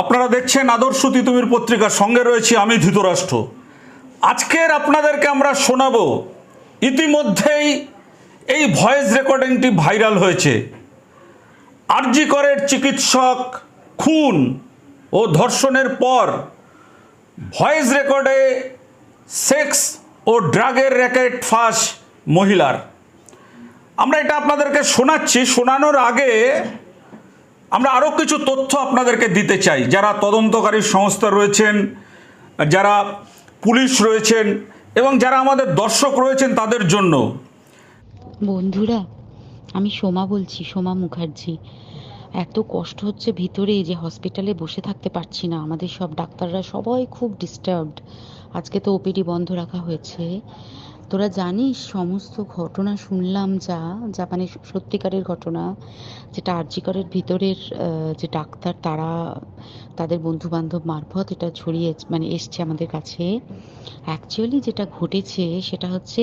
আপনারা দেখছেন আদর্শ তিতুমির পত্রিকার সঙ্গে রয়েছি আমি ধৃতরাষ্ট্র। আজকের আপনাদেরকে আমরা শোনাবো, ইতিমধ্যেই এই ভয়েস রেকর্ডিংটি ভাইরাল হয়েছে। আরজি করের চিকিৎসক খুন ও ধর্ষণের পর ভয়েস রেকর্ডে সেক্স ও ড্রাগের র্যাকেট ফাঁস মহিলার। আমরা এটা আপনাদেরকে শোনাচ্ছি, শোনানোর আগে আমরা আরও কিছু তথ্য আপনাদেরকে দিতে চাই। যারা তদন্তকারী সংস্থা রয়েছেন, যারা পুলিশ রয়েছেন এবং যারা আমাদের দর্শক রয়েছেন তাদের জন্য। বন্ধুরা, আমি সোমা বলছি, সোমা মুখার্জি। এত কষ্ট হচ্ছে ভিতরে যে হসপিটালে বসে থাকতে পারছি না। আমাদের সব ডাক্তাররা সবাই খুব ডিস্টার্বড আজকে তো ওপিডি বন্ধ রাখা হয়েছে। তোরা জানিস সমস্ত ঘটনা শুনলাম যা মানে সত্যিকারের ঘটনা, যেটা আরজিকরের ভিতরের যে ডাক্তার, তারা তাদের বন্ধু বান্ধব মারফত এটা ছড়িয়ে মানে এসছে আমাদের কাছে। অ্যাকচুয়ালি যেটা ঘটেছে সেটা হচ্ছে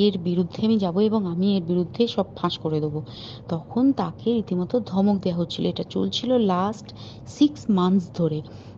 এর বিরুদ্ধে আমি যাব এবং আমি এর বিরুদ্ধে সব ফাঁস করে দেবো। তখন তাকে রীতিমতো ধমক দেওয়া হচ্ছিল। এটা চলছিল লাস্ট সিক্স মান্থস ধরে।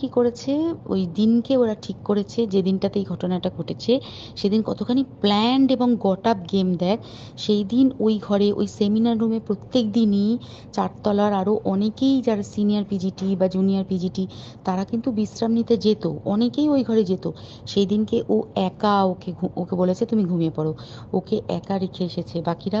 কি করেছে? ওই দিনকে ওরা ঠিক করেছে, যে দিনটাতে এই ঘটনাটা ঘটেছে, সেদিন কতখানি প্ল্যান্ড এবং গট আপ গেম দেয় সেই দিন ওই ঘরে, ওই সেমিনার রুমে প্রত্যেক দিনই চারতলার আরও অনেকেই যারা সিনিয়র পিজিটি বা জুনিয়র পিজিটি তারা কিন্তু বিশ্রাম নিতে যেত, অনেকেই ওই ঘরে যেত। সেই দিনকে ও একা ওকে ওকে বলেছে, তুমি ঘুমিয়ে পড়ো। ওকে একা রেখে এসেছে। বাকিরা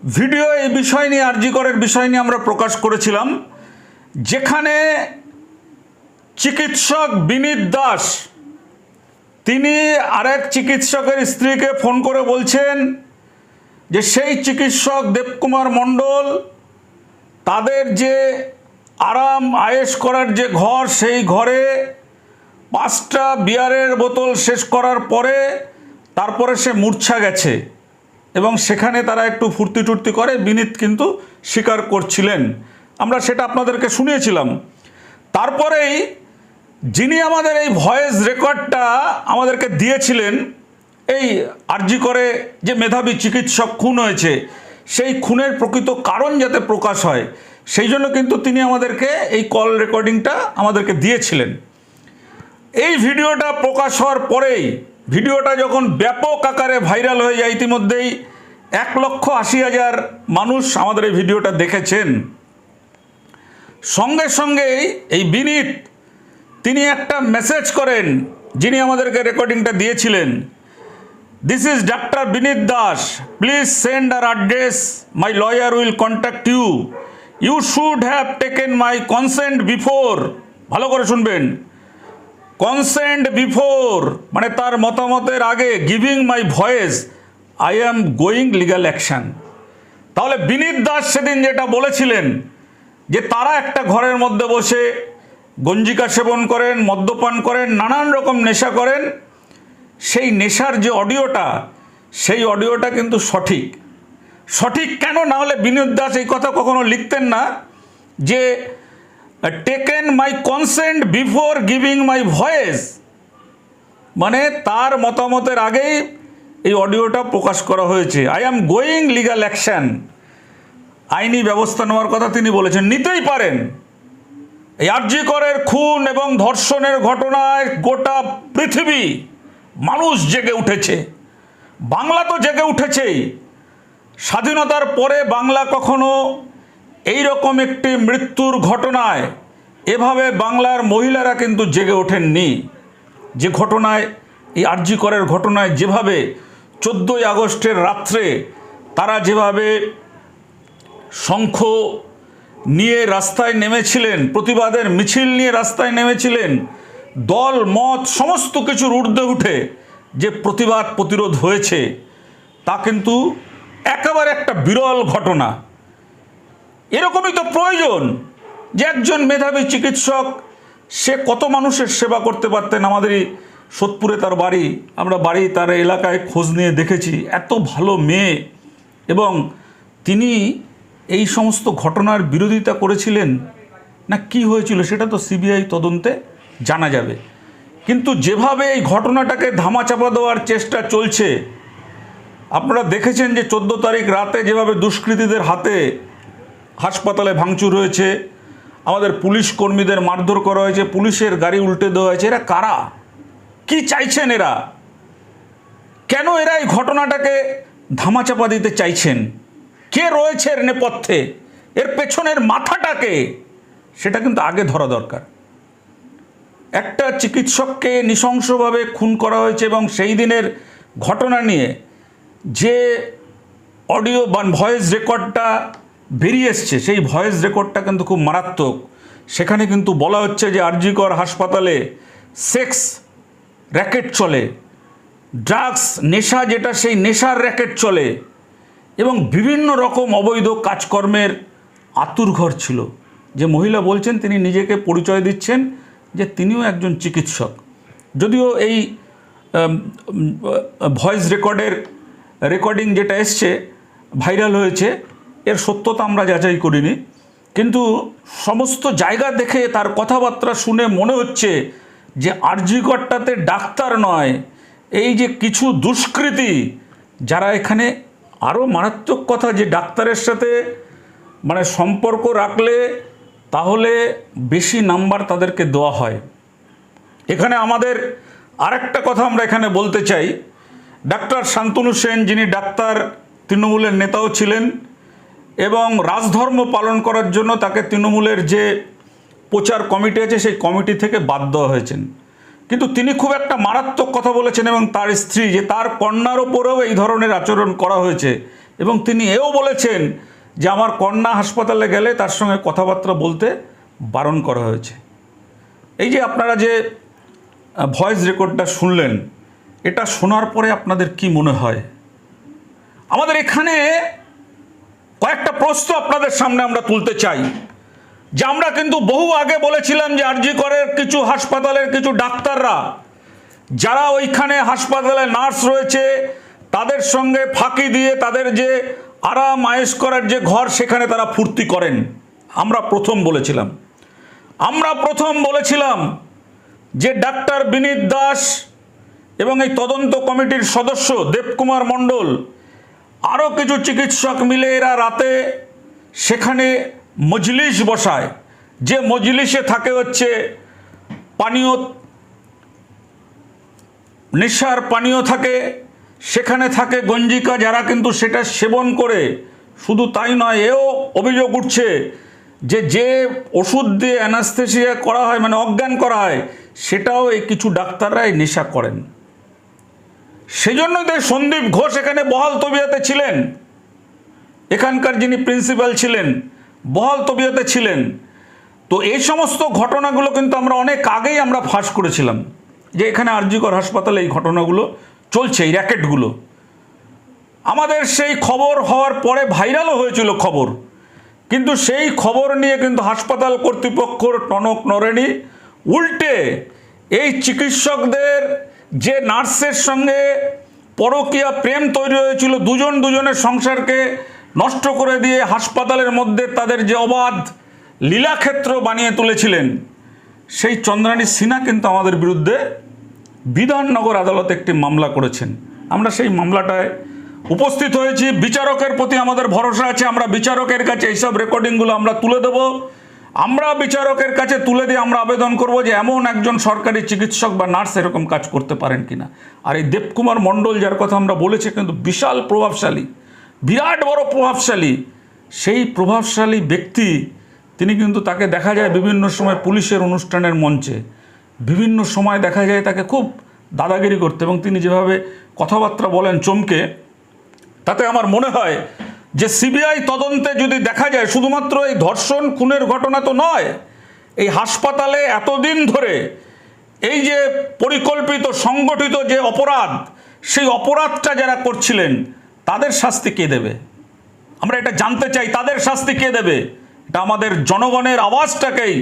ভিডিও এই বিষয় নিয়ে, আরজি করের বিষয় নিয়ে আমরা প্রকাশ করেছিলাম, যেখানে চিকিৎসক বিনীত দাস, তিনি আরেক চিকিৎসকের স্ত্রীকে ফোন করে বলছেন যে সেই চিকিৎসক দেবকুমার মণ্ডল, তাদের যে আরাম আয়েশ করার যে ঘর, সেই ঘরে পাঁচটা বিয়ারের বোতল শেষ করার পরে তারপরে সে মূর্ছা গেছে। এবং সেখানে তারা একটু ফুর্তি টুর্তি করে। বিনীত কিন্তু স্বীকার করছিলেন। আমরা সেটা আপনাদেরকে শুনিয়েছিলাম। তারপরেই যিনি আমাদের এই ভয়েস রেকর্ডটা আমাদেরকে দিয়েছিলেন, এই আরজি করে যে মেধাবী চিকিৎসক খুন হয়েছে, সেই খুনের প্রকৃত কারণ যাতে প্রকাশ হয়, সেই জন্য কিন্তু তিনি আমাদেরকে এই কল রেকর্ডিংটা আমাদেরকে দিয়েছিলেন। এই ভিডিওটা প্রকাশ হওয়ার পরেই ভিডিওটা যখন ব্যাপক আকারে ভাইরাল হয়ে যায় ইতিমধ্যেই এক লক্ষ আশি হাজার মানুষ আমাদের এই ভিডিওটা দেখেছেন। সঙ্গে সঙ্গেই এই বিনীত তিনি একটা মেসেজ করেন, যিনি আমাদেরকে রেকর্ডিংটা দিয়েছিলেন। This is doctor Vineet Das please send your address my lawyer will contact you you should have taken my consent before ভালো করে শুনবেন। কনসেন্ট বিফোর মানে তার মতামতের আগে giving my voice I am going legal action তাহলে বিনীত দাস সেদিন যেটা বলেছিলেন, যে তারা একটা ঘরের মধ্যে বসে গঞ্জিকা সেবন করেন, মদ্যপান করেন, নানান রকম নেশা করেন, সেই নেশার যে অডিওটা, সেই অডিওটা কিন্তু সঠিক। সঠিক কেন? না হলে বিনোদ দাস এই কথা কখনো লিখতেন না যে taken my consent before giving my voice মানে তার মতামতের আগেই এই অডিওটা প্রকাশ করা হয়েছে। I am going legal action আইনি ব্যবস্থা নেওয়ার কথা তিনি বলেছেন। নিতেই পারেন। এই আরজি করের খুন এবং ধর্ষণের ঘটনায় গোটা পৃথিবী মানুষ জেগে উঠেছে। বাংলা তো জেগে উঠেছেই। স্বাধীনতার পরে বাংলা কখনো এই রকম একটি মৃত্যুর ঘটনায় এভাবে বাংলার মহিলারা কিন্তু জেগে ওঠেননি। যে ঘটনায়, এই আরজি করের ঘটনায় যেভাবে চোদ্দোই আগস্টের রাত্রে তারা যেভাবে শঙ্খ নিয়ে রাস্তায় নেমেছিলেন, প্রতিবাদের মিছিল নিয়ে রাস্তায় নেমেছিলেন, দল, মত, সমস্ত কিছুর ঊর্ধ্বে উঠে যে প্রতিবাদ প্রতিরোধ হয়েছে, তা কিন্তু একেবারে একটা বিরল ঘটনা। এরকমই তো প্রয়োজন যে একজন মেধাবী চিকিৎসক, সে কত মানুষের সেবা করতে পারতেন আমাদেরই সোদপুরে তার বাড়ি। আমরা বাড়ি, তার এলাকায় খোঁজ নিয়ে দেখেছি, এত ভালো মেয়ে। এবং তিনি এই সমস্ত ঘটনার বিরোধিতা করেছিলেন, না কি হয়েছিল সেটা তো সিবিআই তদন্তে জানা যাবে। কিন্তু যেভাবে এই ঘটনাটাকে ধামাচাপা দেওয়ার চেষ্টা চলছে, আপনারা দেখেছেন যে চোদ্দ তারিখ রাতে যেভাবে দুষ্কৃতীদের হাতে হাসপাতালে ভাঙচুর হয়েছে, আমাদের পুলিশ কর্মীদের মারধর করা হয়েছে, পুলিশের গাড়ি উল্টে দেওয়া হয়েছে, এরা কারা? কি চাইছেন এরা? কেন এরা এই ঘটনাটাকে ধামাচাপা দিতে চাইছেন? কে রয়েছে এর নেপথ্যে? এর পেছনের মাথাটাকে সেটা কিন্তু আগে ধরা দরকার। একটা চিকিৎসককে নৃশংসভাবে খুন করা হয়েছে এবং সেই দিনের ঘটনা নিয়ে যে অডিও বা ভয়েস রেকর্ডটা বেরিয়ে এসছে। সেই ভয়েস রেকর্ডটা কিন্তু খুব মারাত্মক। সেখানে কিন্তু বলা হচ্ছে যে আরজিকর হাসপাতালে সেক্স র্যাকেট চলে। ড্রাগস, নেশা যেটা, সেই নেশার র্যাকেট চলে। এবং বিভিন্ন রকম অবৈধ কাজকর্মের আতুরঘর ছিল। যে মহিলা বলছেন, তিনি নিজেকে পরিচয় দিচ্ছেন যে তিনিও একজন চিকিৎসক। যদিও এই ভয়েস রেকর্ডের, রেকর্ডিং যেটা এসছে, ভাইরাল হয়েছে এর সত্যতা আমরা যাচাই করিনি। কিন্তু সমস্ত জায়গা দেখে তার কথাবার্তা শুনে মনে হচ্ছে যে আরজিকরটাতে ডাক্তার নয়। এই যে কিছু দুষ্কৃতী, যারা এখানে আরও মারাত্মক কথা যে ডাক্তারের সাথে মানে সম্পর্ক রাখলে তাহলে বেশি নাম্বার তাদেরকে দেওয়া হয়। এখানে আমাদের আরেকটা কথা আমরা এখানে বলতে চাই। ডাক্তার শান্তনু সেন যিনি ডাক্তার, তৃণমূলের নেতাও ছিলেন এবং রাজধর্ম পালন করার জন্য তাকে তৃণমূলের যে প্রচার কমিটি আছে, সেই কমিটি থেকে বাদ দেওয়া হয়েছেন। কিন্তু তিনি খুব একটা মারাত্মক কথা বলেছেন এবং তার স্ত্রী যে তার কন্যার ওপরেও এই ধরনের আচরণ করা হয়েছে এবং তিনি এও বলেছেন যে আমার কন্যা হাসপাতালে গেলে তার সঙ্গে কথাবার্তা বলতে বারণ করা হয়েছে। এই যে আপনারা যে ভয়েস রেকর্ডটা শুনলেন, এটা শোনার পরে আপনাদের কি মনে হয়? আমাদের এখানে কয়েকটা প্রশ্ন আপনাদের সামনে আমরা তুলতে চাই। যে আমরা কিন্তু বহু আগে বলেছিলাম যে আরজি করের কিছু হাসপাতালের কিছু ডাক্তাররা, যারা ওইখানে হাসপাতালে নার্স রয়েছে, তাদের সঙ্গে ফাঁকি দিয়ে তাদের যে আরাম আয়েস করার যে ঘর সেখানে তারা ফুর্তি করেন। আমরা প্রথম বলেছিলাম। আমরা প্রথম বলেছিলাম যে ডাক্তার বিনীত দাস এবং এই তদন্ত কমিটির সদস্য দেবকুমার মণ্ডল আরও কিছু চিকিৎসক মিলে এরা রাতে সেখানে মজলিস বসায়। যে মজলিসে থাকে হচ্ছে পানীয়, নেশার পানীয় থাকে, সেখানে থাকে গঞ্জিকা যারা কিন্তু সেটা সেবন করে। শুধু তাই নয়, এও অভিযোগ উঠছে যে যে ওষুধ দিয়ে অ্যানাস্থেসিয়া করা হয় মানে অজ্ঞান করা হয়, সেটাও এই কিছু ডাক্তাররা এই নেশা করেন। সেজন্যই তো সন্দীপ ঘোষ এখানে বহাল তবিয়াতে ছিলেন। এখানকার যিনি প্রিন্সিপাল ছিলেন, বহাল তবিয়াতে ছিলেন। তো এই সমস্ত ঘটনাগুলো কিন্তু আমরা অনেক আগেই আমরা ফাঁস করেছিলাম, যে এখানে আরজিকর হাসপাতালে এই ঘটনাগুলো চলছে, এই র্যাকেটগুলো। আমাদের সেই খবর হওয়ার পরে ভাইরালও হয়েছিল খবর, কিন্তু সেই খবর নিয়ে কিন্তু হাসপাতাল কর্তৃপক্ষর টনক নরেনি উল্টে এই চিকিৎসকদের যে নার্সের সঙ্গে পরকীয়া প্রেম তৈরি হয়েছিল, দুজন দুজনের সংসারকে নষ্ট করে দিয়ে হাসপাতালের মধ্যে তাদের যে অবাধ লীলাক্ষেত্র বানিয়ে তুলেছিলেন, সেই চন্দ্রানী সিনহা কিন্তু আমাদের বিরুদ্ধে বিধাননগর আদালতে একটি মামলা করেছেন। আমরা সেই মামলাটায় উপস্থিত হয়েছি। বিচারকের প্রতি আমাদের ভরসা আছে। আমরা বিচারকের কাছে এইসব রেকর্ডিংগুলো আমরা তুলে দেব। আমরা বিচারকের কাছে তুলে দিয়ে আমরা আবেদন করব যে এমন একজন সরকারি চিকিৎসক বা নার্স এরকম কাজ করতে পারেন কিনা। আর এই দেবকুমার মণ্ডল যার কথা আমরা বলেছি, কিন্তু বিশাল প্রভাবশালী, বিরাট বড় প্রভাবশালী, সেই প্রভাবশালী ব্যক্তি, তিনি কিন্তু তাকে দেখা যায় বিভিন্ন সময় পুলিশের অনুষ্ঠানের মঞ্চে। বিভিন্ন সময় দেখা যায় তাকে খুব দাদাগিরি করতে এবং তিনি যেভাবে কথাবার্তা বলেন চমকে, তাতে আমার মনে হয় যে সিবিআই তদন্তে যদি দেখা যায়, শুধুমাত্র এই ধর্ষণ খুনের ঘটনা তো নয়, এই হাসপাতালে এতদিন ধরে এই যে পরিকল্পিত, সংগঠিত যে অপরাধ, সেই অপরাধটা যারা করছিলেন, তাদের শাস্তি কে দেবে? আমরা এটা জানতে চাই, তাদের শাস্তি কে দেবে? এটা আমাদের জনগণের আওয়াজটাকেই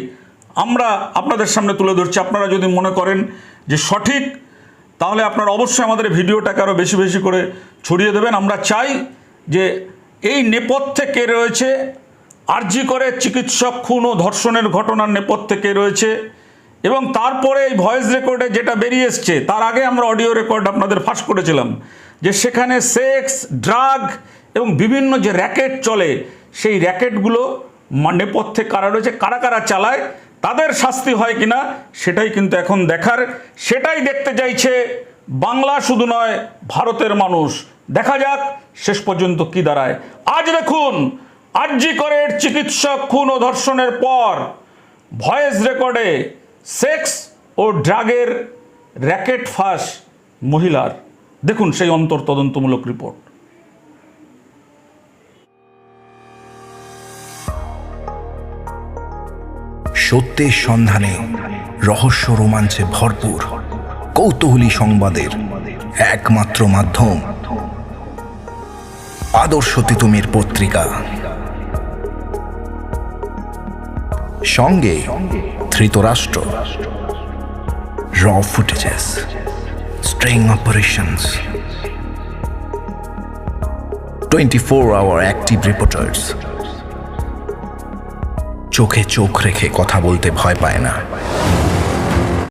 আমরা আপনাদের সামনে তুলে ধরছি। আপনারা যদি মনে করেন যে সঠিক, তাহলে আপনারা অবশ্যই আমাদের ভিডিওটাকে আরও বেশি বেশি করে ছড়িয়ে দেবেন। আমরা চাই যে এই নেপথ্যে কে রয়েছে? আরজি করে চিকিৎসক খুন ও ধর্ষণের ঘটনার নেপথ্যে কে রয়েছে? এবং তারপরে এই ভয়েস রেকর্ডে যেটা বেরিয়ে এসছে, তার আগে আমরা অডিও রেকর্ড আপনাদের ফাঁস করেছিলাম, যে সেখানে সেক্স, ড্রাগ এবং বিভিন্ন যে র্যাকেট চলে, সেই র্যাকেটগুলো নেপথ্যে কারা রয়েছে, কারা কারা চালায়, তাদের শাস্তি হয় কিনা, সেটাই কিন্তু এখন দেখার। সেটাই দেখতে চাইছে বাংলা শুধু নয়, ভারতের মানুষ। দেখা যাক শেষ পর্যন্ত কি দাঁড়ায়? আজ দেখুন, আরজি করের চিকিৎসক খুন ও ধর্ষণের পর ভয়েস রেকর্ডে সেক্স ও ড্রাগের র্যাকেট ফাঁস মহিলার। দেখুন সেই অন্তর তদন্তমূলক রিপোর্ট। সত্যের সন্ধানে রহস্য রোমাঞ্চে ভরপুর কৌতূহলী সংবাদের একমাত্র মাধ্যম। আদর্শ তিতুমির পত্রিকা। সঙ্গে ধৃতরাষ্ট্র, র footages, string operations twenty four hour active reporters চোখে চোখ রেখে কথা বলতে ভয় পায় না।